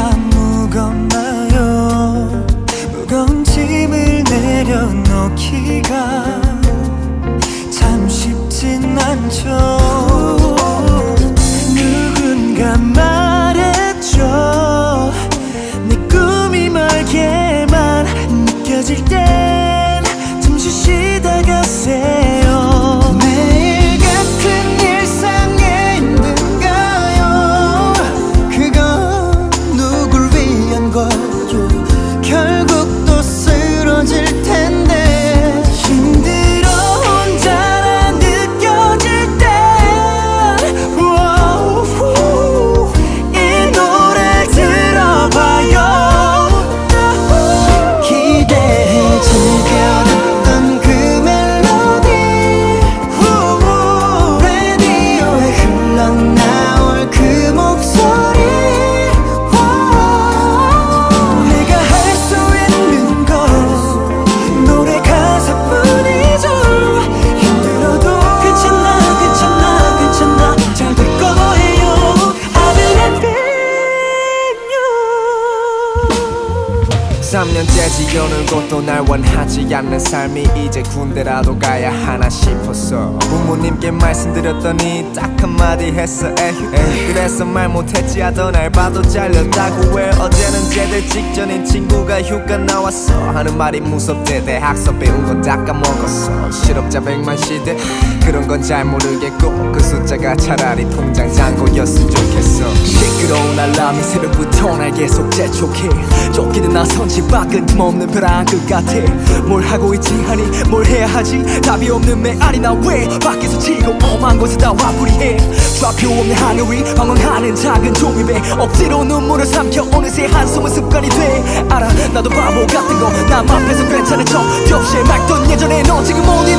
참 무겁나요? 무거운 짐을 내려놓기가 쉽지 않는 삶이 이제 군대라도 가야 하나 싶었어. 부모님께 말씀드렸더니 딱 한마디 했어. 에휴 그래서 말 못했지 하던 알바도 잘렸다고 왜 어제는 제대 직전인 친구가 휴가 나왔어. 하는 말이 무섭대. 대학서 배운 건 다 까먹었어. 실업자 백만 시대. 그런 건 잘 모르겠고 그 숫자가 차라리 통장 잔고였으면 좋겠어 알람이 새벽부터 날 계속 재촉해. 쫓기는 나선 집 밖은 틈없는 벼랑 끝 같아. 뭘 하고 있지? 하니 뭘 해야 하지? 답이 없는 메아리 나왜 밖에서 치고 엄한 곳에 다 와부리해? 좌표 없는 하늘 위 방황하는 작은 종이배. 억지로 눈물을 삼켜 어느새 한숨은 습관이 돼. 알아 나도 바보 같은 거남 앞에서 괜찮은 척. 겹치에 맑던 예전에 너 지금 어딨니